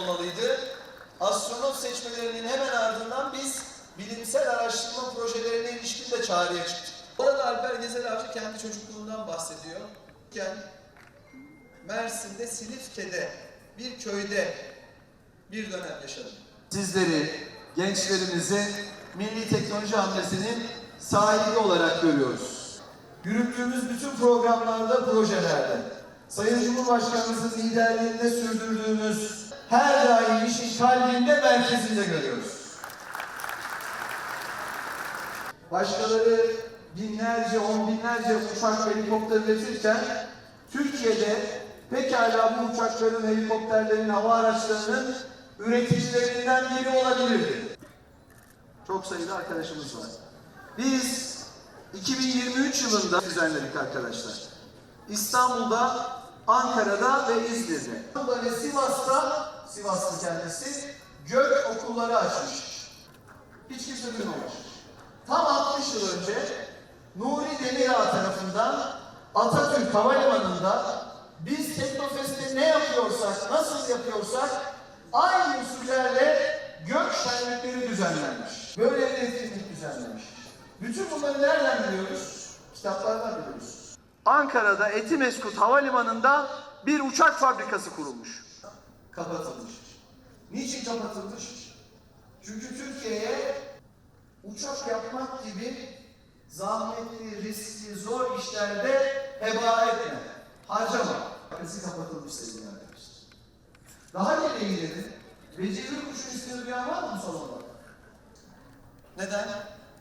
olmalıydı. Astronot seçmelerinin hemen ardından biz bilimsel araştırma projelerine ilişkin de çağrıya çıktık. Orada Alper Gezer Avcı kendi çocukluğundan bahsediyor. Yani Mersin'de Silifke'de bir köyde bir dönem yaşadım. Sizleri, gençlerimizi milli teknoloji hamlesinin sahibi olarak görüyoruz. Yürüttüğümüz bütün programlarda, projelerde, Sayın Cumhurbaşkanımızın liderliğinde sürdürdüğümüz merkezinde görüyoruz. Başkaları binlerce, on binlerce uçak helikopter üretirken Türkiye'de pekala bu uçakların, helikopterlerin, hava araçlarının üreticilerinden biri olabilirdi. Çok sayıda arkadaşımız var. Biz 2023 yılında düzenledik arkadaşlar. İstanbul'da, Ankara'da ve İzmir'de. İstanbul'da ve Sivas'ta, Sivaslı kendisi okulları açmış. Hiç kimse duymamış. Tam 60 yıl önce Nuri Demirağ tarafından Atatürk Havalimanı'nda biz Teknofest'te ne yapıyorsak, nasıl yapıyorsak aynı usullerle gök şenlikleri düzenlenmiş. Böyle bir etkinlik düzenlenmiş. Bütün bunları nereden biliyoruz? Kitaplardan biliyoruz. Ankara'da Etimeskut Havalimanı'nda bir uçak fabrikası kurulmuş. Kapatılmış. Niçin kapatılmış? Çünkü Türkiye'ye uçak yapmak gibi zahmetli, riskli, zor işlerde heba etme, harcama. Fabrikası kapatılmış sevgili arkadaşlar. Daha geriye gidelim. Beceri kuşu ismini duyan var mı salonda? Neden?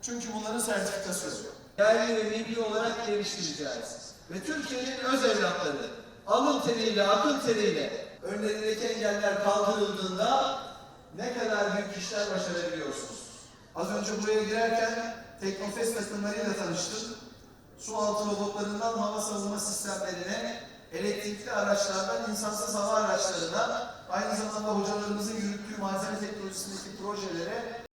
Çünkü bunların sertifikası yok. yerli ve milli olarak geliştireceğiz. Ve Türkiye'nin öz evlatları alın teriyle, akıl teriyle önlerindeki engeller kaldırıldığında ne kadar büyük işler başarabiliyorsunuz. Az önce buraya girerken Teknofest takımlarıyla tanıştım. Su altı robotlarından hava savunma sistemlerine, elektrikli araçlardan insansız hava araçlarına, aynı zamanda hocalarımızın yürüttüğü malzeme teknolojisindeki projelere